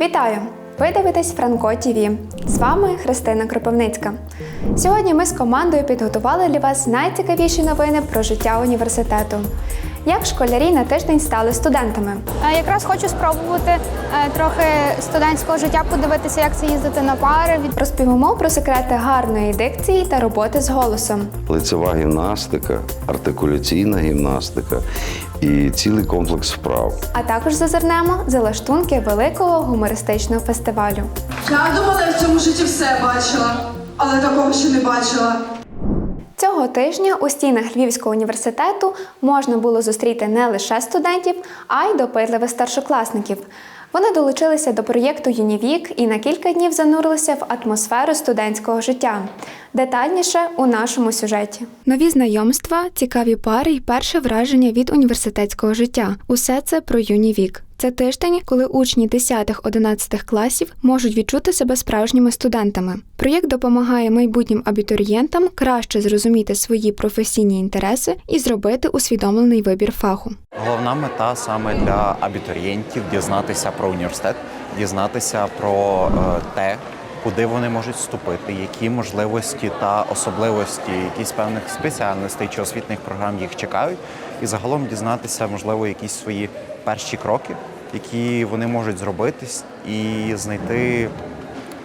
Вітаю! Ви дивитесь Франко ТІВІ. З вами Христина Кропивницька. Сьогодні ми з командою підготували для вас найцікавіші новини про життя університету. Як школярі на тиждень стали студентами? Е, Якраз хочу спробувати е, трохи студентського життя, подивитися, як це їздити на пари. Від Розповімо про секрети гарної дикції та роботи з голосом. лицева гімнастика, артикуляційна гімнастика і цілий комплекс вправ. А також зазирнемо за лаштунки великого гумористичного фестивалю. Я думала, я в цьому житті все бачила, але такого ще не бачила. Цього тижня у стінах Львівського університету можна було зустріти не лише студентів, а й допитливих старшокласників. Вони долучилися до проєкту Юнівік і на кілька днів занурилися в атмосферу студентського життя. Детальніше у нашому сюжеті. Нові знайомства, цікаві пари і перше враження від університетського життя. Усе це про Юнівік. Це тиждень, коли учні 10-11 класів можуть відчути себе справжніми студентами. Проєкт допомагає майбутнім абітурієнтам краще зрозуміти свої професійні інтереси і зробити усвідомлений вибір фаху. Головна мета саме для абітурієнтів дізнатися про університет, дізнатися про е, те, куди вони можуть вступити, які можливості та особливості якісь певних спеціальностей чи освітніх програм їх чекають, і загалом дізнатися, можливо, якісь свої перші кроки, які вони можуть зробити і знайти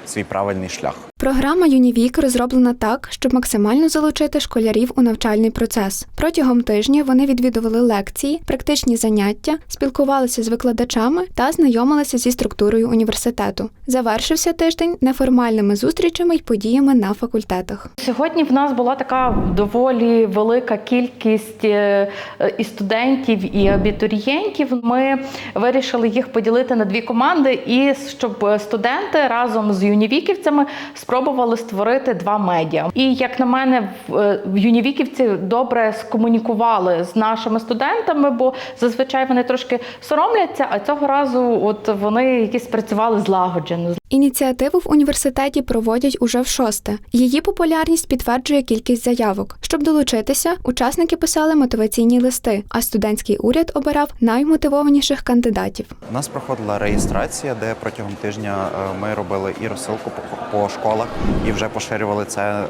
свій правильний шлях. Програма Юнівік розроблена так, щоб максимально залучити школярів у навчальний процес. Протягом тижня вони відвідували лекції, практичні заняття, спілкувалися з викладачами та знайомилися зі структурою університету. Завершився тиждень неформальними зустрічами й подіями на факультетах. Сьогодні в нас була така доволі велика кількість е, і студентів, і абітурієнтів. Ми вирішили їх поділити на дві команди, і щоб студенти разом з юнівіківцями спробували створити два медіа. І як на мене, в- е, в юнівіківці добре скомунікували з нашими студентами, бо зазвичай вони трошки соромляться, а цього разу от вони якісь працювали злагоджено. Ініціативу в університеті проводять уже в шосте. Її популярність підтверджує кількість заявок. Щоб долучитися, учасники писали мотиваційні листи, а студентський уряд обирав наймотивованіших кандидатів. У нас проходила реєстрація, де протягом тижня е, ми робили і розсилку по, школах, і вже поширювали це е,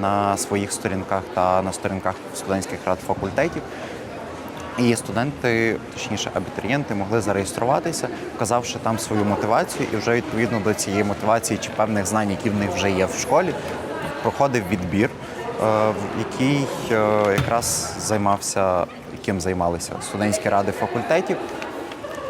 на своїх сторінках та на сторінках студентських рад факультетів. І студенти, точніше абітурієнти, могли зареєструватися, вказавши там свою мотивацію, і вже відповідно до цієї мотивації чи певних знань, які в них вже є в школі, проходив відбір, е, який е, якраз займався, яким займалися студентські ради факультетів.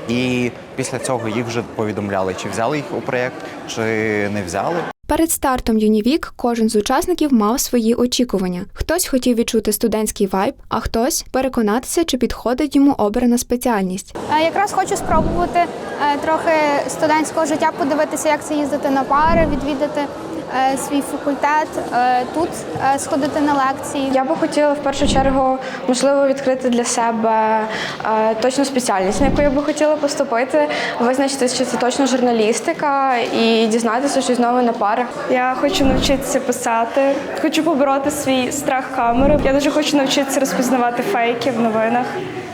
І після цього їх вже повідомляли, чи взяли їх у проєкт, чи не взяли. Перед стартом Юнівік кожен з учасників мав свої очікування. Хтось хотів відчути студентський вайб, а хтось переконатися, чи підходить йому обрана спеціальність. Е, якраз хочу спробувати е, трохи студентського життя, подивитися, як це їздити на пари, відвідати свій факультет, е, тут е, сходити на лекції. Я би хотіла в першу чергу можливо відкрити для себе е, точну спеціальність, на яку я би хотіла поступити, визначити, чи це точно журналістика, і дізнатися щось нове на парах. Я хочу навчитися писати, хочу побороти свій страх камери. Я дуже хочу навчитися розпізнавати фейки в новинах,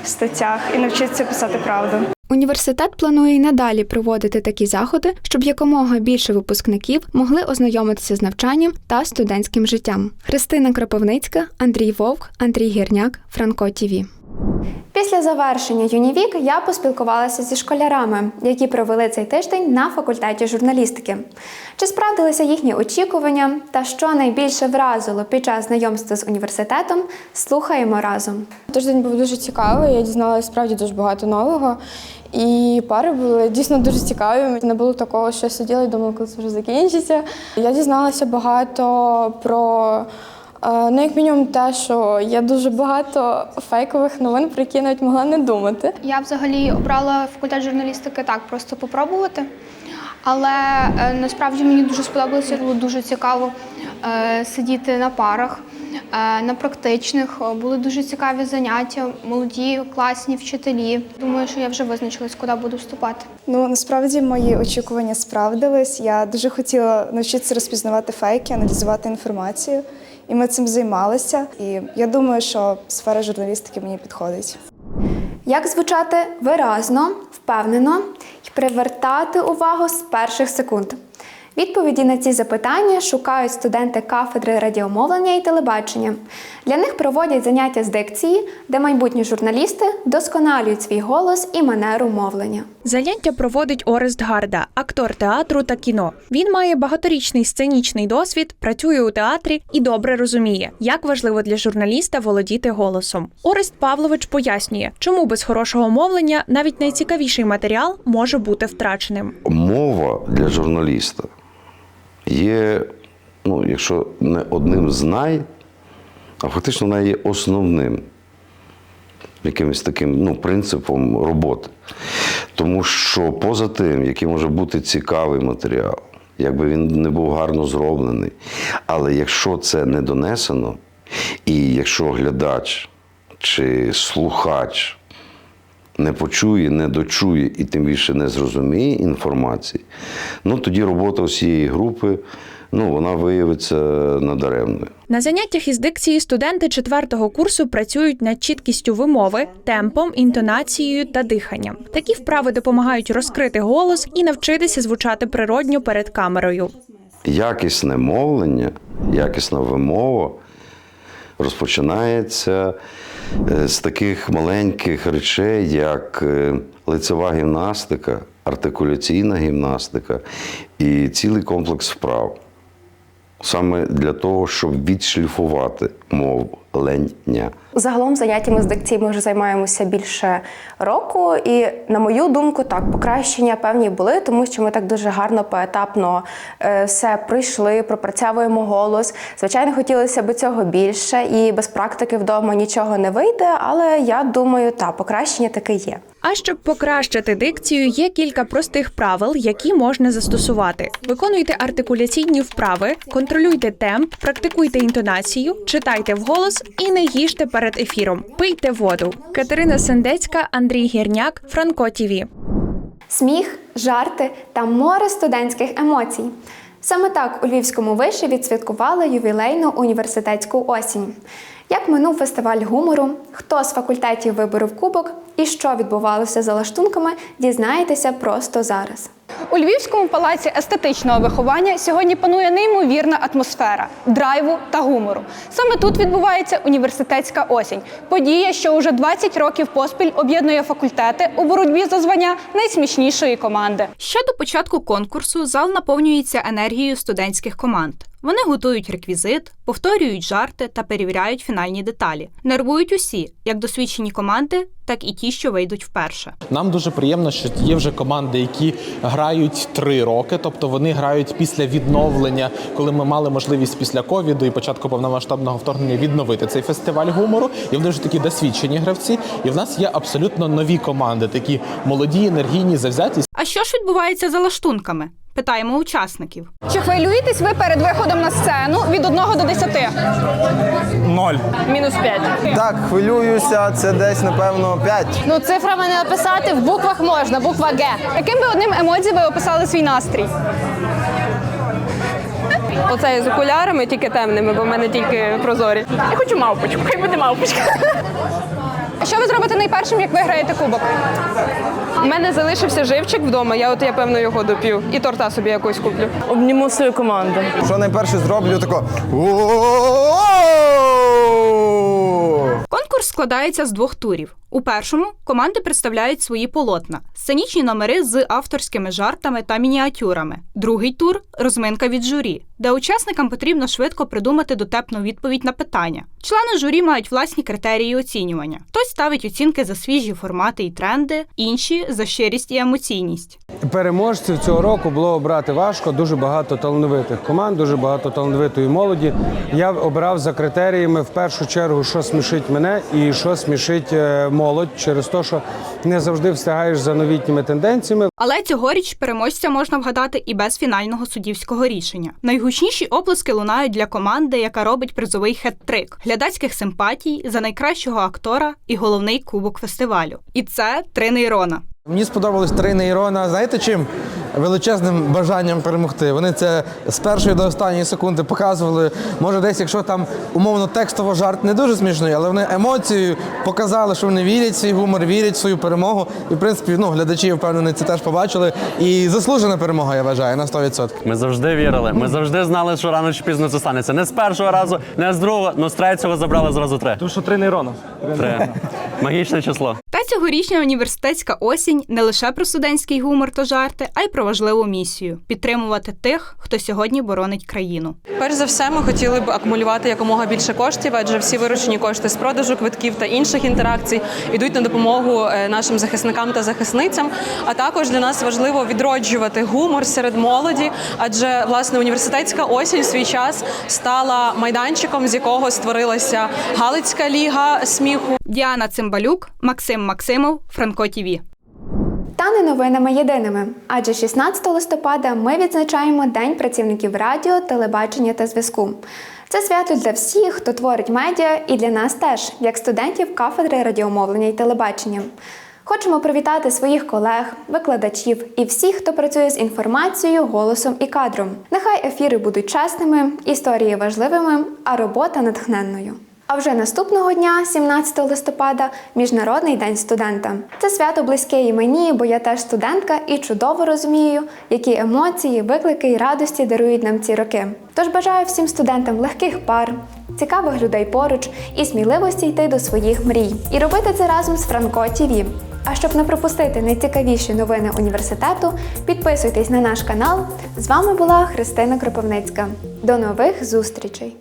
статтях і навчитися писати правду. Університет планує й надалі проводити такі заходи, щоб якомога більше випускників могли ознайомитися з навчанням та студентським життям. Христина Кропивницька, Андрій Вовк, Андрій Гірняк, Франко ТІВІ. Після завершення Юнівік я поспілкувалася зі школярами, які провели цей тиждень на факультеті журналістики. Чи справдилися їхні очікування та що найбільше вразило під час знайомства з університетом, слухаємо разом. Тиждень був дуже цікавий, я дізналася справді дуже багато нового. І пари були дійсно дуже цікаві. Не було такого, що я сиділа і думала, коли це вже закінчиться. Я дізналася багато про. е, Ну, як мінімум, те, що є дуже багато фейкових новин, про які я навіть могла не думати. Я взагалі обрала факультет журналістики так, просто попробувати. Але е, насправді мені дуже сподобалося, було дуже цікаво е, сидіти на парах, на практичних. Е, Були дуже цікаві заняття, молоді, класні вчителі. Думаю, що я вже визначилась, куди буду вступати. Ну насправді мої очікування справдились. Я дуже хотіла навчитися розпізнавати фейки, аналізувати інформацію, і ми цим займалися. І я думаю, що сфера журналістики мені підходить. Як звучати виразно, впевнено і привертати увагу з перших секунд? Відповіді на ці запитання шукають студенти кафедри радіомовлення і телебачення. Для них проводять заняття з дикції, де майбутні журналісти досконалюють свій голос і манеру мовлення. Заняття проводить Орест Гарда, актор театру та кіно. Він має багаторічний сценічний досвід, працює у театрі і добре розуміє, як важливо для журналіста володіти голосом. Орест Павлович пояснює, чому без хорошого мовлення навіть найцікавіший матеріал може бути втраченим. Мова для журналіста є, ну, якщо не одним з най, а фактично вона є основним якимось таким ну, принципом роботи. Тому що поза тим, який може бути цікавий матеріал, якби він не був гарно зроблений, але якщо це не донесено, і якщо глядач чи слухач не почує, не дочує і тим більше не зрозуміє інформації, ну тоді робота всієї групи ну, вона виявиться надаремною. На заняттях із дикції студенти четвертого курсу працюють над чіткістю вимови, темпом, інтонацією та диханням. Такі вправи допомагають розкрити голос і навчитися звучати природньо перед камерою. Якісне мовлення, якісна вимова розпочинається з таких маленьких речей, як е, лицева гімнастика, артикуляційна гімнастика і цілий комплекс вправ. Саме для того, щоб відшліфувати мовлення. Загалом заняттями з дикції ми вже займаємося більше року, і на мою думку, так покращення певні були, тому що ми так дуже гарно поетапно е, все пройшли, пропрацьовуємо голос. Звичайно, хотілося б цього більше, і без практики вдома нічого не вийде, але я думаю, та покращення таки є. А щоб покращити дикцію, є кілька простих правил, які можна застосувати. Виконуйте артикуляційні вправи, контролюйте темп, практикуйте інтонацію, читайте вголос і не їжте перед ефіром. Пийте воду. Катерина Сендецька, Андрій Гірняк, Франко ТІВІ. Сміх, жарти та море студентських емоцій. Саме так у Львівському виші відсвяткували ювілейну університетську осінь. Як минув фестиваль гумору, хто з факультетів виборов кубок і що відбувалося за лаштунками, дізнаєтеся просто зараз. У Львівському палаці естетичного виховання сьогодні панує неймовірна атмосфера драйву та гумору. Саме тут відбувається університетська осінь. Подія, що уже 20 років поспіль об'єднує факультети у боротьбі за звання найсмішнішої команди. Ще до початку конкурсу зал наповнюється енергією студентських команд. Вони готують реквізит, повторюють жарти та перевіряють фінальні деталі. Нервують усі, як досвідчені команди, так і ті, що вийдуть вперше. Нам дуже приємно, що є вже команди, які грають три роки, тобто вони грають після відновлення, коли ми мали можливість після ковіду і початку повномасштабного вторгнення відновити цей фестиваль гумору. І вони вже такі досвідчені гравці. І в нас є абсолютно нові команди, такі молоді, енергійні, завзяті. А що ж відбувається за лаштунками? Питаємо учасників. Чи хвилюєтесь ви перед виходом на сцену від 1 до 10? Ноль. Мінус 5. Так, хвилююся, це десь, напевно, 5. Ну, цифрами не описати, в буквах можна, буква Г. Яким би одним емодзі ви описали свій настрій? Оце з окулярами, тільки темними, бо в мене тільки прозорі. Я хочу мавпочку, хай буде мавпочка. А що ви зробите найпершим, як виграєте кубок? У мене залишився живчик вдома, я от я певно його доп'ю. І торта собі якось куплю. Обніму свою команду. Що найперше зроблю, тако. Конкурс складається з двох турів. У першому команди представляють свої полотна, сценічні номери з авторськими жартами та мініатюрами. Другий тур розминка від журі, де учасникам потрібно швидко придумати дотепну відповідь на питання. Члени журі мають власні критерії оцінювання. Хтось ставить оцінки за свіжі формати і тренди, інші за щирість і емоційність. Переможців цього року було обрати важко. Дуже багато талановитих команд, дуже багато талановитої молоді. Я обрав за критеріями в першу чергу, що смішить мене і що смішить е, молодь, через те, що не завжди встигаєш за новітніми тенденціями. Але цьогоріч переможця можна вгадати і без фінального суддівського рішення. Найгучніші оплески лунають для команди, яка робить призовий хет-трик, глядацьких симпатій за найкращого актора і головний кубок фестивалю. І це три нейрона. Мені сподобались три нейрона. Знаєте чим? Величезним бажанням перемогти. Вони це з першої до останньої секунди показували. Може, десь, якщо там умовно текстово жарт не дуже смішний, але вони емоцією показали, що вони вірять в свій гумор, вірять в свою перемогу. І в принципі, ну глядачі, я впевнений, це теж побачили. І заслужена перемога, я вважаю, на 100%. Ми завжди вірили. Ми завжди знали, що рано чи пізно це станеться. Не з першого разу, не з другого, але з третього забрали зразу три. Тому що три нейрона. Три. Магічне число. Та цьогорічня університетська осінь не лише про студентський гумор та жарти, а й про важливу місію підтримувати тих, хто сьогодні боронить країну. Перш за все, ми хотіли б акумулювати якомога більше коштів, адже всі виручені кошти з продажу квитків та інших інтеракцій йдуть на допомогу е, нашим захисникам та захисницям. А також для нас важливо відроджувати гумор серед молоді, адже власне університетська осінь в свій час стала майданчиком, з якого створилася Галицька ліга сміху. Діана Цимбалюк, Максим Максимов, Франко ТІВІ. Та не новинами єдиними, адже 16 листопада ми відзначаємо День працівників радіо, телебачення та зв'язку. Це свято для всіх, хто творить медіа, і для нас теж, як студентів кафедри радіомовлення і телебачення. Хочемо привітати своїх колег, викладачів і всіх, хто працює з інформацією, голосом і кадром. Нехай ефіри будуть чесними, історії важливими, а робота натхненною. А вже наступного дня, 17 листопада, Міжнародний день студента. Це свято близьке і мені, бо я теж студентка і чудово розумію, які емоції, виклики і радості дарують нам ці роки. Тож бажаю всім студентам легких пар, цікавих людей поруч і сміливості йти до своїх мрій. І робити це разом з Франко ТІВІ. А щоб не пропустити найцікавіші новини університету, підписуйтесь на наш канал. З вами була Христина Кропивницька. До нових зустрічей!